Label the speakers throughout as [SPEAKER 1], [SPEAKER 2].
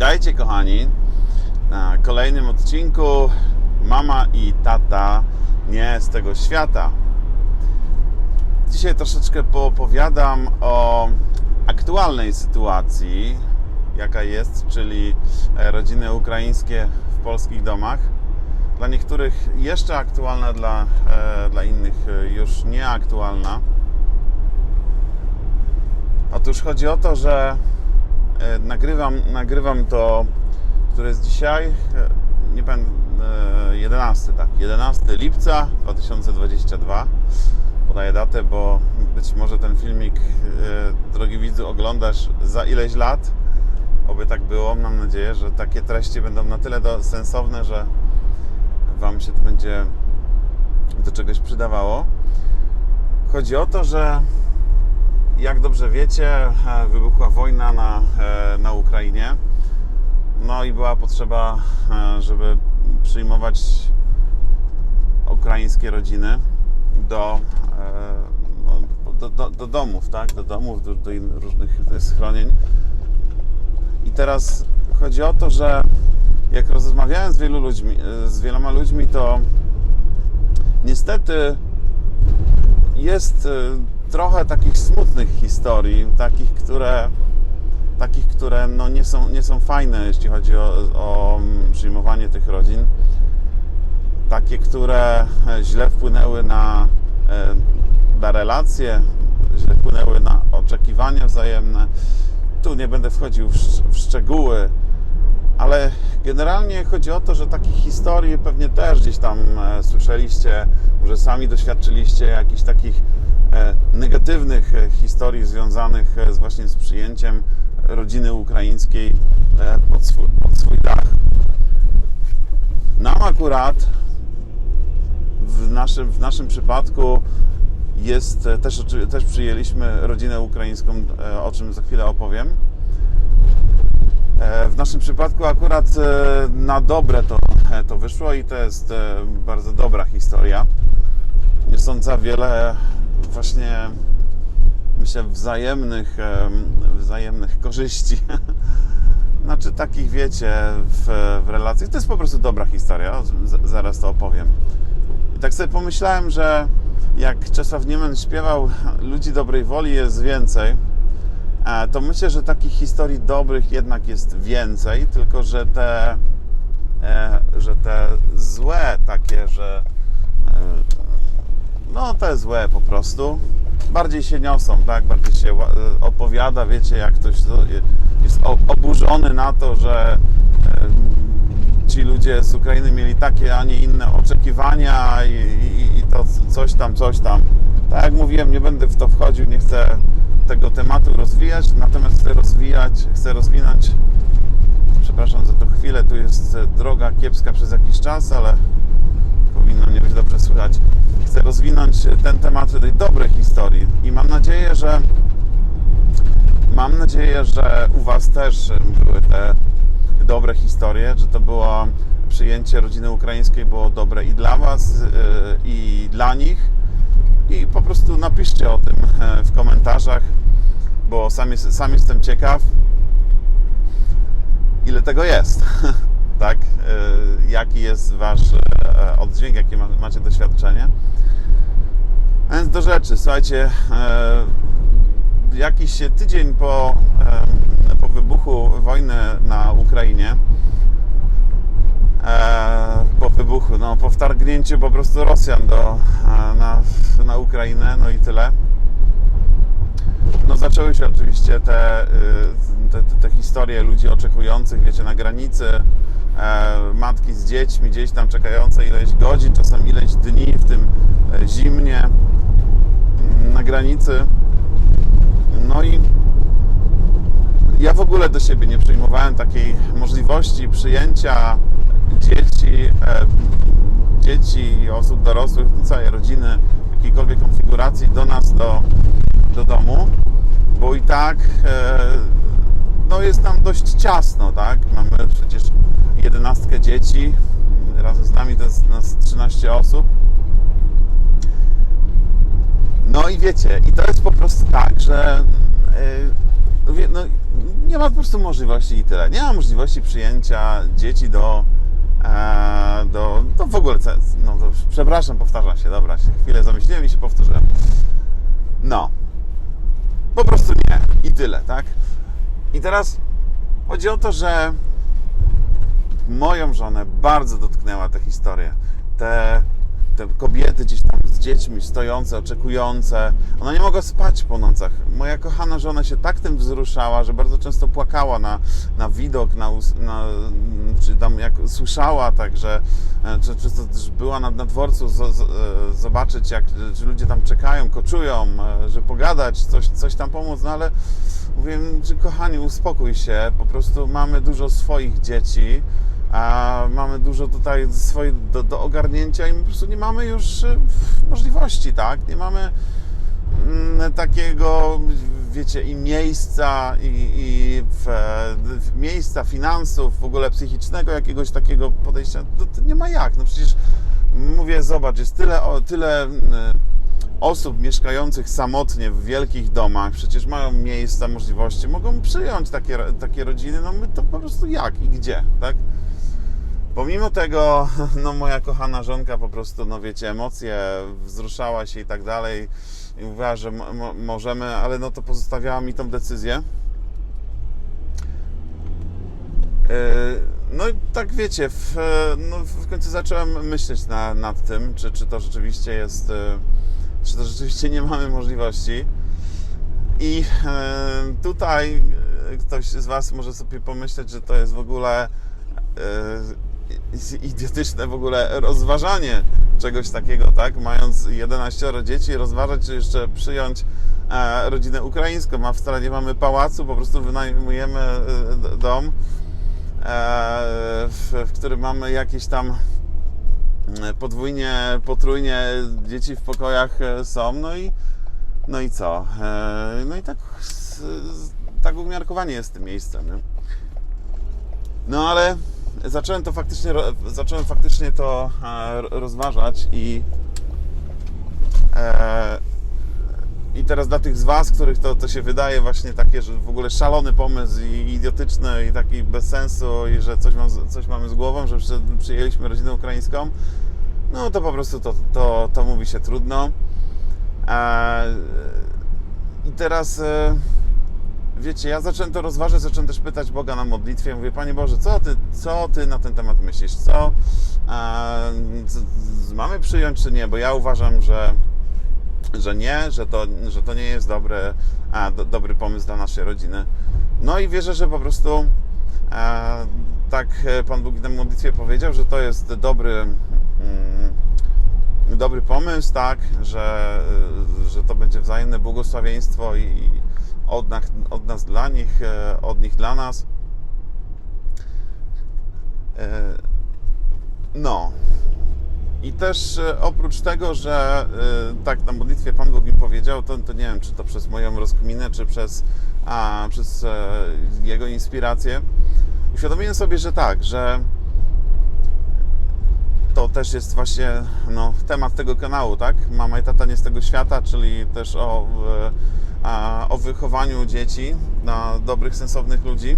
[SPEAKER 1] Witajcie kochani na kolejnym odcinku Mama i tata nie z tego świata. Dzisiaj troszeczkę poopowiadam o aktualnej sytuacji, jaka jest, czyli e, rodziny ukraińskie w polskich domach. Dla niektórych jeszcze aktualna, dla, e, dla innych e, już nieaktualna. Otóż chodzi o to, że nagrywam, nagrywam to, które jest dzisiaj, e, nie pamiętam, e, 11, tak, 11 lipca 2022. Podaję datę, bo być może ten filmik, e, drogi widzu, oglądasz za ileś lat. Oby tak było. Mam nadzieję, że takie treści będą na tyle do, sensowne, że Wam się to będzie do czegoś przydawało. Chodzi o to, że jak dobrze wiecie, e, wybuchła wojna na, e, na Ukrainie. No i była potrzeba, e, żeby przyjmować ukraińskie rodziny do, no, do, do, do domów, tak? Do domów, do, do różnych schronień. I teraz chodzi o to, że jak rozmawiałem z wielu ludźmi, z wieloma ludźmi, to niestety jest trochę takich smutnych historii, takich, które, takich, które no nie, są, nie są fajne, jeśli chodzi o, o mm, przyjmowanie tych rodzin. Takie, które e, źle wpłynęły na, e, na relacje, źle wpłynęły na oczekiwania wzajemne. Tu nie będę wchodził w, w szczegóły, ale generalnie chodzi o to, że takich historii pewnie też gdzieś tam e, słyszeliście, może sami doświadczyliście jakichś takich e, negatywnych e, historii związanych z właśnie z przyjęciem rodziny ukraińskiej pod swój, pod swój dach. Nam akurat w naszym, w naszym przypadku jest też, też przyjęliśmy rodzinę ukraińską, o czym za chwilę opowiem. E, W naszym przypadku akurat e, na dobre to, to wyszło i to jest e, bardzo dobra historia. Niosąca wiele właśnie myślę wzajemnych, em, wzajemnych korzyści. Znaczy takich wiecie w, w. To jest po prostu dobra historia, z, zaraz to opowiem. I tak sobie pomyślałem, że jak Czesław Niemen śpiewał Ludzi dobrej woli jest więcej, to myślę, że takich historii dobrych jednak jest więcej, tylko że te, e, że te złe takie, że e, no te złe po prostu bardziej się niosą, tak? Bardziej się e, opowiada, wiecie, jak ktoś to je- jest oburzony na to, że e, ci ludzie z Ukrainy mieli takie, a nie inne oczekiwania i, i, i to coś tam, coś tam. Tak jak mówiłem, nie będę w to wchodził, nie chcę tego tematu rozwijać, natomiast chcę rozwijać, chcę rozwinąć, przepraszam za tą chwilę, tu jest e, droga kiepska przez jakiś czas, ale powinno mnie być dobrze słychać. Chcę rozwinąć e, ten temat tej dobrej historii i mam nadzieję, że mam nadzieję, że u Was też były te dobre historie, że to było przyjęcie rodziny ukraińskiej było dobre i dla Was, e, i dla nich. I po prostu napiszcie o tym e, w komentarzach, bo sam, jest, sam jestem ciekaw, ile tego jest. tak? E, Jaki jest Wasz e, oddźwięk, jakie ma- macie doświadczenie. A więc do rzeczy, słuchajcie, jakiś tydzień po, po wybuchu wojny na Ukrainie, e, po wybuchu, no, po wtargnięciu po prostu Rosjan do, e, na, na Ukrainę, no i tyle. No zaczęły się oczywiście te, y, te, te, te historie ludzi oczekujących, wiecie, na granicy, e, matki z dziećmi gdzieś tam czekające ileś godzin, czasem ileś dni w tym e, zimnie mm, na granicy. No i ja w ogóle do siebie nie przyjmowałem takiej możliwości przyjęcia dzieci, e, dzieci osób dorosłych, całej rodziny jakiejkolwiek konfiguracji do nas, do, do domu, bo i tak e, no jest nam dość ciasno, tak? Mamy przecież jedenastkę dzieci, razem z nami to jest nas 13 osób. No i wiecie, i to jest po prostu tak, że wie- no, nie ma po prostu możliwości i tyle. Nie ma możliwości przyjęcia dzieci do, do, do w ogóle, no to, przepraszam, powtarzam się, dobra, się chwilę zamyśliłem i się powtórzyłem. No, po prostu nie i tyle, tak? I teraz chodzi o to, że moją żonę bardzo dotknęła ta historia. Te, te kobiety gdzieś tam z dziećmi stojące, oczekujące. Ona nie mogła spać po nocach. Moja kochana żona się tak tym wzruszała, że bardzo często płakała na, na widok, na, na, czy tam jak słyszała także, e, czy, czy też była na, na dworcu z, z, e, zobaczyć, jak czy ludzie tam czekają, koczują, e, że pogadać, coś, coś tam pomóc, no ale mówię, kochani, uspokój się, po prostu mamy dużo swoich dzieci, a mamy dużo tutaj swoich do, do ogarnięcia i po prostu nie mamy już e, możliwości, tak? Nie mamy mm, takiego, wiecie, i miejsca, i, i w, w miejsca, finansów, w ogóle psychicznego jakiegoś takiego podejścia, to, to nie ma jak. No przecież mówię, zobacz, jest tyle, o, tyle mm, osób mieszkających samotnie w wielkich domach, przecież mają miejsca, możliwości, mogą przyjąć takie, takie rodziny, no my to po prostu jak i gdzie, tak? Pomimo tego, no moja kochana żonka po prostu, no wiecie, emocje, wzruszała się i tak dalej i mówiła, że mo- mo- możemy, ale no to pozostawiała mi tą decyzję. Yy, No i tak wiecie, w, no w końcu zacząłem myśleć na, nad tym, czy, czy to rzeczywiście jest, yy, czy to rzeczywiście nie mamy możliwości. I yy, tutaj ktoś z Was może sobie pomyśleć, że to jest w ogóle idiotyczne w ogóle rozważanie czegoś takiego, tak? Mając 11 dzieci, rozważać, czy jeszcze przyjąć e, rodzinę ukraińską, a wcale nie mamy pałacu, po prostu wynajmujemy e, dom, e, w, którym mamy jakieś tam podwójnie, potrójnie dzieci w pokojach są, no i no i co? No i tak, tak umiarkowanie jest tym miejscem, nie? No ale zacząłem to faktycznie, zacząłem faktycznie to e, rozważać i e, i teraz dla tych z Was, których to, to się wydaje właśnie takie, że w ogóle szalony pomysł i idiotyczny i taki bez sensu i że coś, mam, coś mamy z głową, że przy- przyjęliśmy rodzinę ukraińską, no to po prostu to, to, to mówi się trudno. E, I teraz e, wiecie, ja zacząłem to rozważać, zacząłem też pytać Boga na modlitwie. Mówię, Panie Boże, co Ty, co ty na ten temat myślisz? Co e, z, mamy przyjąć, czy nie? Bo ja uważam, że, że nie, że to, że to nie jest dobry, a, do, dobry pomysł dla naszej rodziny. No i wierzę, że po prostu e, tak e, Pan Bóg na modlitwie powiedział, że to jest dobry. Mm, dobry pomysł, tak, że, że to będzie wzajemne błogosławieństwo i od nas, od nas dla nich, e, od nich dla nas. E, No. I też e, oprócz tego, że tak na modlitwie Pan Bóg mi powiedział, to, to nie wiem, czy to przez moją rozkminę, czy przez, a, przez Jego inspirację, uświadomiłem sobie, że tak, że to też jest właśnie no, temat tego kanału, tak? Mama i tata nie z tego świata, czyli też o, o wychowaniu dzieci na dobrych, sensownych ludzi.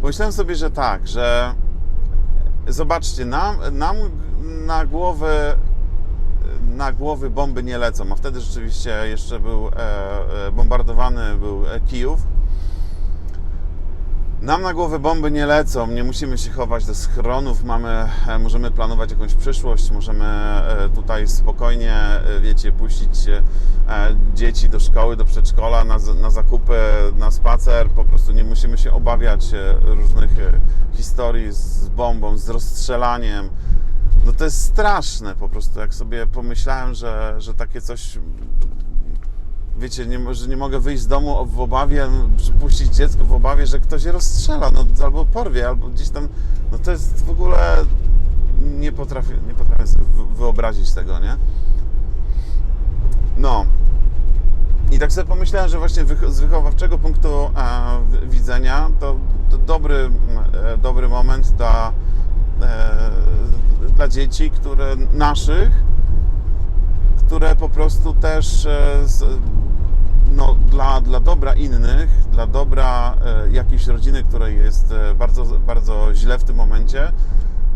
[SPEAKER 1] Pomyślałem sobie, że tak, że zobaczcie, nam, nam na głowy na głowy bomby nie lecą, a wtedy rzeczywiście jeszcze był e, e, bombardowany był Kijów. Nam na głowę bomby nie lecą, nie musimy się chować do schronów, mamy, e, możemy planować jakąś przyszłość, możemy e, tutaj spokojnie, e, wiecie, puścić dzieci do szkoły, do przedszkola, na, na zakupy, na spacer, po prostu nie musimy się obawiać różnych historii z bombą, z rozstrzelaniem. No to jest straszne po prostu, jak sobie pomyślałem, że, że takie coś wiecie, nie, że nie mogę wyjść z domu w obawie, przypuścić dziecko w obawie, że ktoś je rozstrzela, no, albo porwie, albo gdzieś tam, no to jest w ogóle, nie potrafię, nie potrafię sobie wy- wyobrazić tego, nie? No. I tak sobie pomyślałem, że właśnie z wychowawczego punktu e, widzenia to, to dobry, e, dobry moment dla, e, dla dzieci, które naszych, które po prostu też e, no, dla, dla dobra innych, dla dobra e, jakiejś rodziny, której jest e, bardzo, bardzo źle w tym momencie,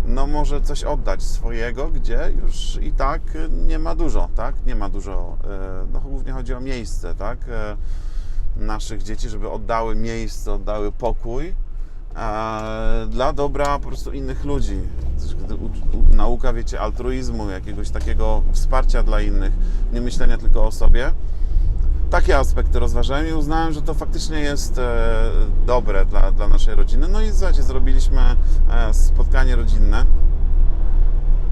[SPEAKER 1] no może coś oddać swojego, gdzie już i tak nie ma dużo, tak? Nie ma dużo, e, no głównie chodzi o miejsce, tak? Naszych dzieci, żeby oddały miejsce, oddały pokój dla dobra po prostu innych ludzi. Nauka, wiecie, altruizmu, jakiegoś takiego wsparcia dla innych, nie myślenia tylko o sobie. Takie aspekty rozważałem i uznałem, że to faktycznie jest e, dobre dla, dla naszej rodziny. No i słuchajcie, zrobiliśmy e, spotkanie rodzinne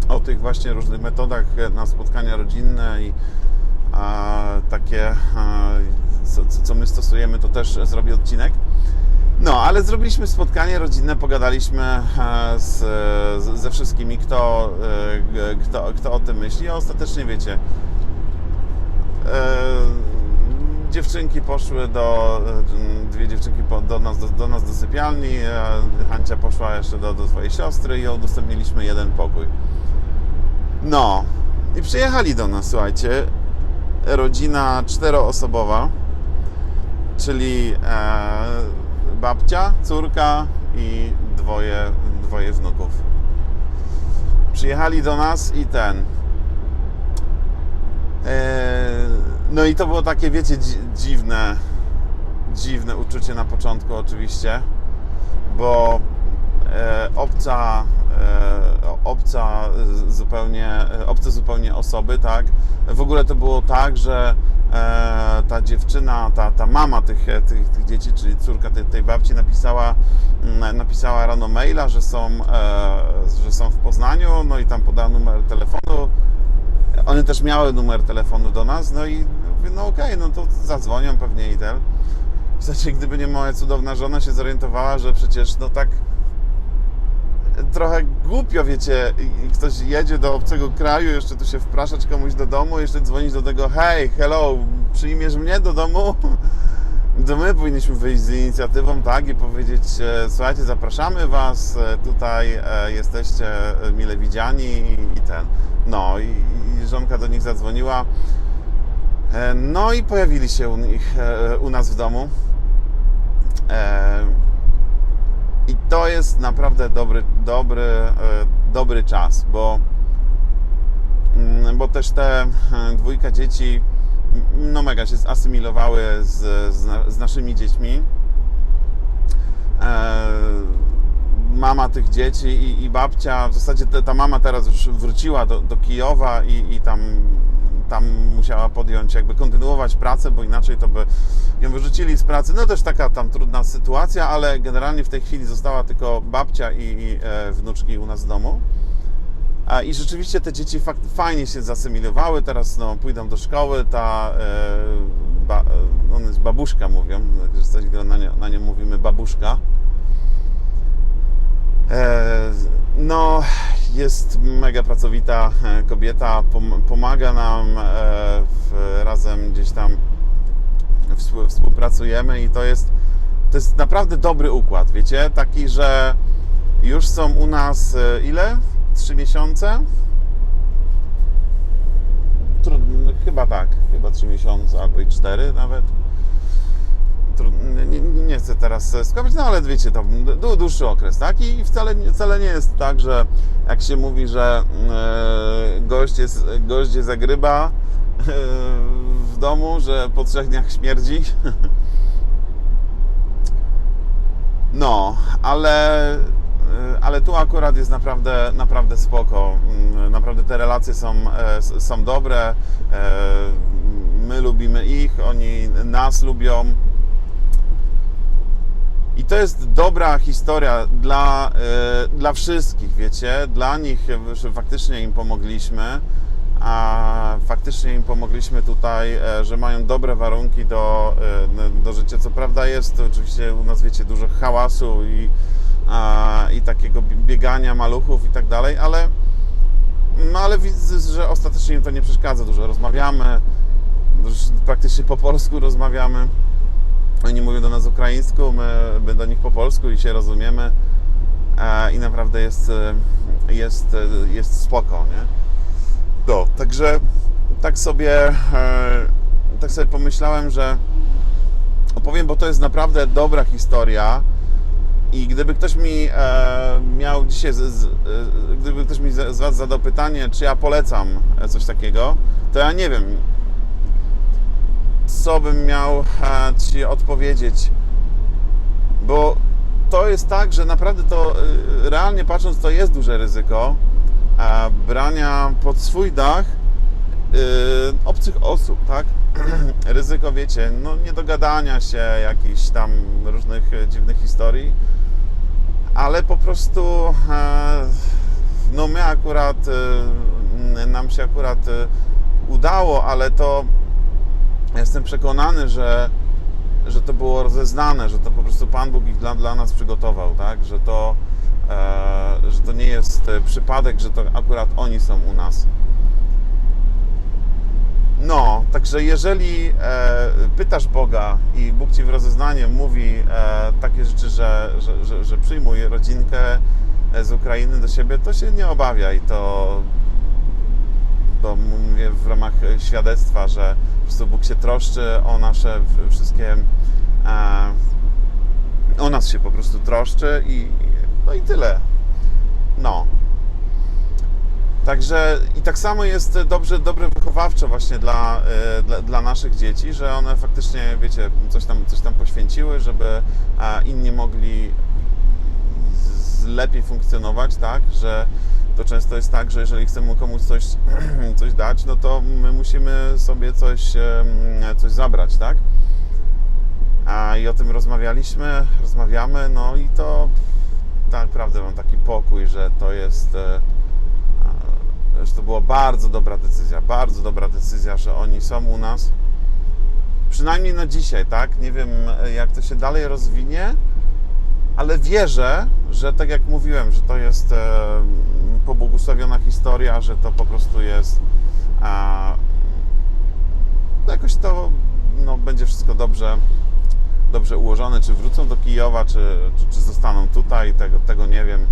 [SPEAKER 1] o tych właśnie różnych metodach e, na spotkania rodzinne i takie, co, co- my stosujemy, to też zrobię odcinek. No, ale zrobiliśmy spotkanie rodzinne, pogadaliśmy z, z, ze wszystkimi, kto, kto, kto o tym myśli, a ostatecznie wiecie, dziewczynki poszły do, e, dwie dziewczynki do, nas, do, do nas do sypialni, e, Hancia poszła jeszcze do, do swojej siostry i udostępniliśmy jeden pokój. No, i przyjechali do nas, słuchajcie, rodzina czteroosobowa, czyli e, babcia, córka i dwoje, dwoje wnuków. Przyjechali do nas i ten. E, no i to było takie, wiecie, dzi- dziwne, dziwne uczucie na początku, oczywiście, bo e, obca, e, obca zupełnie, e, obce zupełnie osoby, tak? W ogóle to było tak, że e, ta dziewczyna, ta, ta mama tych, e, tych, tych dzieci, czyli córka tej, tej babci napisała, napisała rano maila, że są, e, że są w Poznaniu, no i tam podała numer telefonu. One też miały numer telefonu do nas, no i no okej, no to zadzwonią pewnie i ten. Zasadzie, gdyby nie moja cudowna żona się zorientowała, że przecież no tak trochę głupio, wiecie, ktoś jedzie do obcego kraju, jeszcze tu się wpraszać komuś do domu, jeszcze dzwonić do tego, hej, hello, przyjmiesz mnie do domu? To my powinniśmy wyjść z inicjatywą, tak, i powiedzieć, e, słuchajcie, zapraszamy Was, e, tutaj e, jesteście mile widziani i ten. No i, i żonka do nich zadzwoniła. E, No i pojawili się u, nich, e, u nas w domu. E, I to jest naprawdę dobry, dobry, dobry czas, bo, mm, bo też te dwójka dzieci no mega się zasymilowały z, z, z naszymi dziećmi. Mama tych dzieci i, i babcia, w zasadzie ta mama teraz już wróciła do, do Kijowa i, i tam, tam musiała podjąć, jakby kontynuować pracę, bo inaczej to by ją wyrzucili z pracy. No też taka tam trudna sytuacja, ale generalnie w tej chwili została tylko babcia i, i e, wnuczki u nas w domu. I rzeczywiście te dzieci fajnie się zasymilowały, teraz no, pójdą do szkoły, ta, e, ba, e, on jest babuszka mówią, coś na, nie, na nią mówimy babuszka. E, no, jest mega pracowita e, kobieta, pom, pomaga nam, e, razem gdzieś tam współ, współpracujemy i to jest, to jest naprawdę dobry układ, wiecie, taki, że już są u nas e, ile? Trzy miesiące? Trudno, chyba tak, chyba trzy miesiące albo i cztery nawet. Nie, nie, chcę teraz e, skłamać, no ale wiecie, to dłu- dłuższy okres, tak? I wcale, wcale nie jest tak, że jak się mówi, że e, gość, jest, gość jest jak ryba e, w domu, że po trzech dniach śmierdzi. No, ale, ale tu akurat jest naprawdę, naprawdę spoko. Mm, Naprawdę te relacje są, są dobre. My lubimy ich, oni nas lubią. I to jest dobra historia dla, e, dla wszystkich, wiecie. Dla nich, że faktycznie im pomogliśmy, a faktycznie im pomogliśmy tutaj, e, że mają dobre warunki do, e, do życia. Co prawda jest oczywiście u nas, wiecie, dużo hałasu i, a, i takiego biegania maluchów i tak dalej, ale, no ale widzę, że ostatecznie im to nie przeszkadza. Dużo rozmawiamy, praktycznie po polsku rozmawiamy. Oni mówią do nas ukraińsku, my, my do nich po polsku i się rozumiemy. I naprawdę jest, e, jest, e, jest spoko, nie? No, także tak sobie, e, tak sobie pomyślałem, że opowiem, bo to jest naprawdę dobra historia. I gdyby ktoś mi miał dzisiaj, gdyby ktoś mi z Was zadał pytanie, czy ja polecam coś takiego, to ja nie wiem, co bym miał e, Ci odpowiedzieć. Bo to jest tak, że naprawdę to e, realnie patrząc, to jest duże ryzyko e, brania pod swój dach obcych osób, tak? ryzyko, wiecie, no niedogadania się, jakichś tam różnych dziwnych historii, ale po prostu no my akurat, nam się akurat udało, ale to jestem przekonany, że, że to było rozeznane, że to po prostu Pan Bóg ich dla, dla nas przygotował, tak? Że to, e, że to nie jest e, przypadek, że to akurat oni są u nas. No, także jeżeli e, pytasz Boga i Bóg ci w rozeznaniu mówi e, takie rzeczy, że, że, że, że przyjmuj rodzinkę e, z Ukrainy do siebie, to się nie obawiaj. To, to mówię w ramach świadectwa, że po prostu Bóg się troszczy o nasze wszystkie. E, o nas się po prostu troszczy i no i tyle. No. Także i tak samo jest dobrze, dobre wychowawczo właśnie dla, e, dla, dla naszych dzieci, że one faktycznie, wiecie, coś tam, coś tam poświęciły, żeby e, inni mogli lepiej funkcjonować, tak, że to często jest tak, że jeżeli chcemy komuś coś, coś dać, no to my musimy sobie coś, coś zabrać, tak? A i o tym rozmawialiśmy, rozmawiamy, no i to tak naprawdę mam taki pokój, że to jest, e, że to była bardzo dobra decyzja, bardzo dobra decyzja, że oni są u nas. Przynajmniej na dzisiaj, tak? Nie wiem, e, jak to się dalej rozwinie, ale wierzę, że tak jak mówiłem, że to jest e, pobłogosławiona historia, że to po prostu jest a, jakoś to no, będzie wszystko dobrze, dobrze ułożone, czy wrócą do Kijowa, czy, czy, czy zostaną tutaj, tego, tego nie wiem.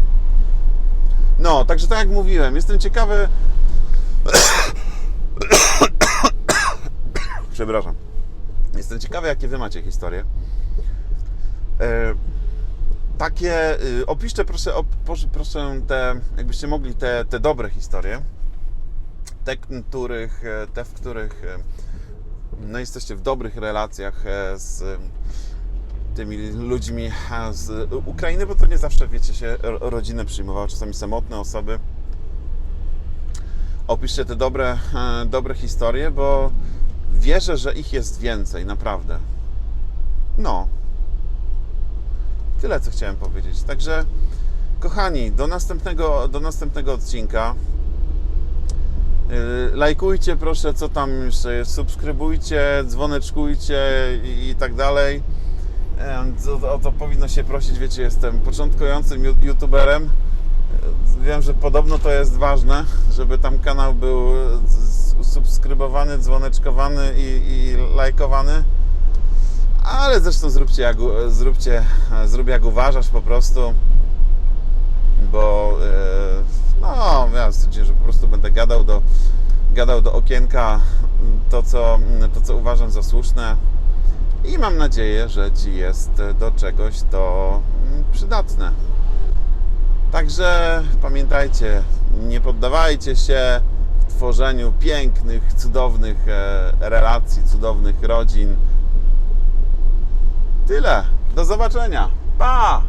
[SPEAKER 1] No, także tak jak mówiłem, jestem ciekawy. Przepraszam. Jestem ciekawy, jakie wy macie historie. Takie, y, opiszcie proszę, proszę, te, jakbyście mogli te, te dobre historie, te, których, e, te, w których e, no, jesteście w dobrych relacjach e, z tymi ludźmi z Ukrainy, bo to nie zawsze, wiecie, się ro- rodzinę przyjmowało, czasami samotne osoby. Opiszcie te dobre, dobre historie, bo wierzę, że ich jest więcej, naprawdę. No, tyle, co chciałem powiedzieć. Także, kochani, do następnego, do następnego odcinka. Yy, Lajkujcie proszę, co tam jeszcze jest, subskrybujcie, dzwoneczkujcie i, i tak dalej. O, o to powinno się prosić, wiecie, jestem początkującym youtuberem. Yy, Wiem, że podobno to jest ważne, żeby tam kanał był subskrybowany, dzwoneczkowany i, i lajkowany. Ale zresztą zróbcie jak, zróbcie, zrób jak uważasz po prostu, bo e, no ja stwierdziłem, że po prostu będę gadał do, gadał do okienka to co, to, co uważam za słuszne i mam nadzieję, że Ci jest do czegoś to przydatne. Także pamiętajcie, nie poddawajcie się w tworzeniu pięknych, cudownych e, relacji, cudownych rodzin. Tyle. Do zobaczenia. Pa!